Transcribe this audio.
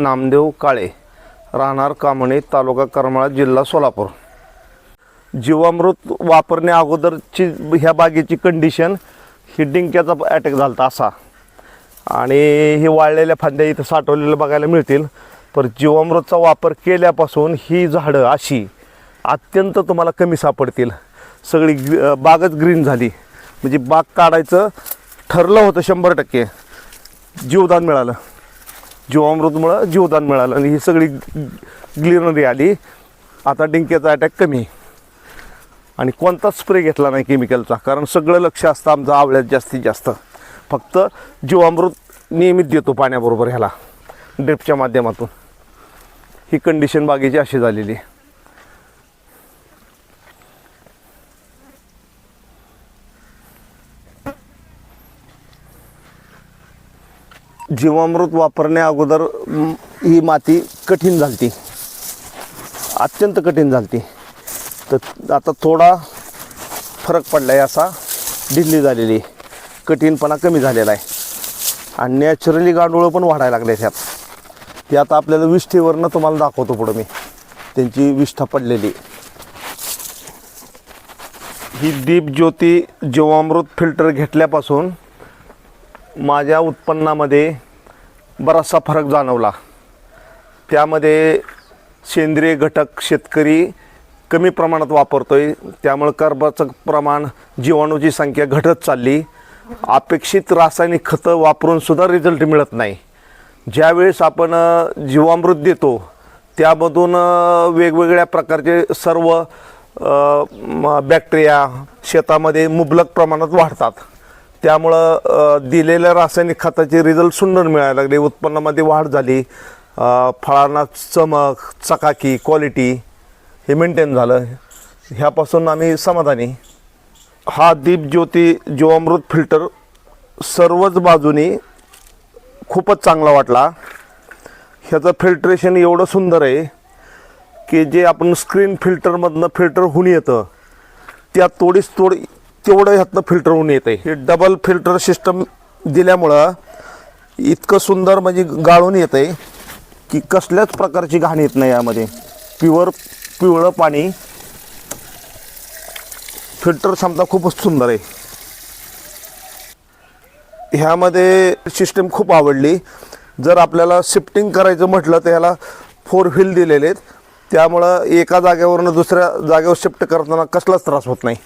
नामदेव काळे राहणार कामणे तालुका करमाळा जिल्हा सोलापूर. जीवामृत वापरण्या अगोदरची ह्या बागेची कंडिशन ही डिंक्याचा अटॅक झाला होता असा. आणि हे वाळलेल्या फांद्या इथं साठवलेल्या बघायला मिळतील. पर जीवामृतचा वापर केल्यापासून ही झाडं अशी अत्यंत तुम्हाला कमी सापडतील. सगळी ग्री- बागच ग्रीन झाली. म्हणजे बाग काढायचं ठरलं होतं शंभर टक्के. जीवदान मिळालं. जीवामृतमुळं जीवदान मिळालं आणि ही सगळी ग्लिनरी आली. आता डिंक्याचा अटॅक कमी आणि कोणताच स्प्रे घेतला नाही केमिकलचा कारण सगळं लक्ष असतं आमचं आवळ्यात जास्तीत जास्त. फक्त जीवामृत नियमित देतो पाण्याबरोबर ह्याला. ड्रिपच्या माध्यमातून. ही कंडिशन बागेची अशी झालेली आहे. जीवामृत वापरण्या अगोदर ही माती कठीण झालती. अत्यंत कठीण झालती. तर आता थोडा फरक पडला आहे असा ढिल्ली झालेली. आहे. कठीणपणा कमी झालेला आहे. आणि नॅचरली गांडूळं पण वाढायला लागले त्यात ते आता आपल्याला विष्ठेवरनं तुम्हाला दाखवतो पुढं मी. त्यांची विष्ठा पडलेली. ही दीप ज्योती जीवामृत फिल्टर घेतल्यापासून माझ्या उत्पन्नामध्ये बराचसा फरक जाणवला. त्यामध्ये सेंद्रिय घटक शेतकरी कमी प्रमाणात वापरतो आहे त्यामुळे कर्बाचं प्रमाण जीवाणूची संख्या घटत चालली. अपेक्षित रासायनिक खतं वापरून सुद्धा रिझल्ट मिळत नाही. ज्यावेळेस आपण जीवामृत देतो त्यामधून वेगवेगळ्या प्रकारचे सर्व म, बॅक्टेरिया शेतामध्ये मुबलक प्रमाणात वाढतात. त्यामुळं दिलेल्या रासायनिक खताचे रिझल्ट सुंदर मिळायला लागले. उत्पन्नामध्ये वाढ झाली. फळांना चमक चकाकी क्वालिटी हे मेंटेन झालं. ह्यापासून आम्ही समाधानी. हा दीप ज्योती जीवामृत फिल्टर सर्वच बाजूनी खूपच चांगला वाटला. ह्याचं फिल्ट्रेशन एवढं सुंदर आहे की जे आपण स्क्रीन फिल्टरमधनं फिल्टर होऊन येतं त्या तोडीस तोड तेवढं ह्यातनं फिल्टर होऊन येतं हे डबल फिल्टर सिस्टम दिल्यामुळं इतकं सुंदर म्हणजे गाळून येतं आहे की कसल्याच प्रकारची घाण येत नाही यामध्ये. प्युअर पिवळं पाणी. फिल्टर क्षमता खूपच सुंदर आहे. ह्यामध्ये सिस्टम खूप आवडली. जर आपल्याला शिफ्टिंग करायचं म्हटलं तर ह्याला फोर व्हील दिलेले आहेत. त्यामुळं एका जागेवरनं दुसऱ्या जागेवर शिफ्ट करताना कसलाच त्रास होत नाही.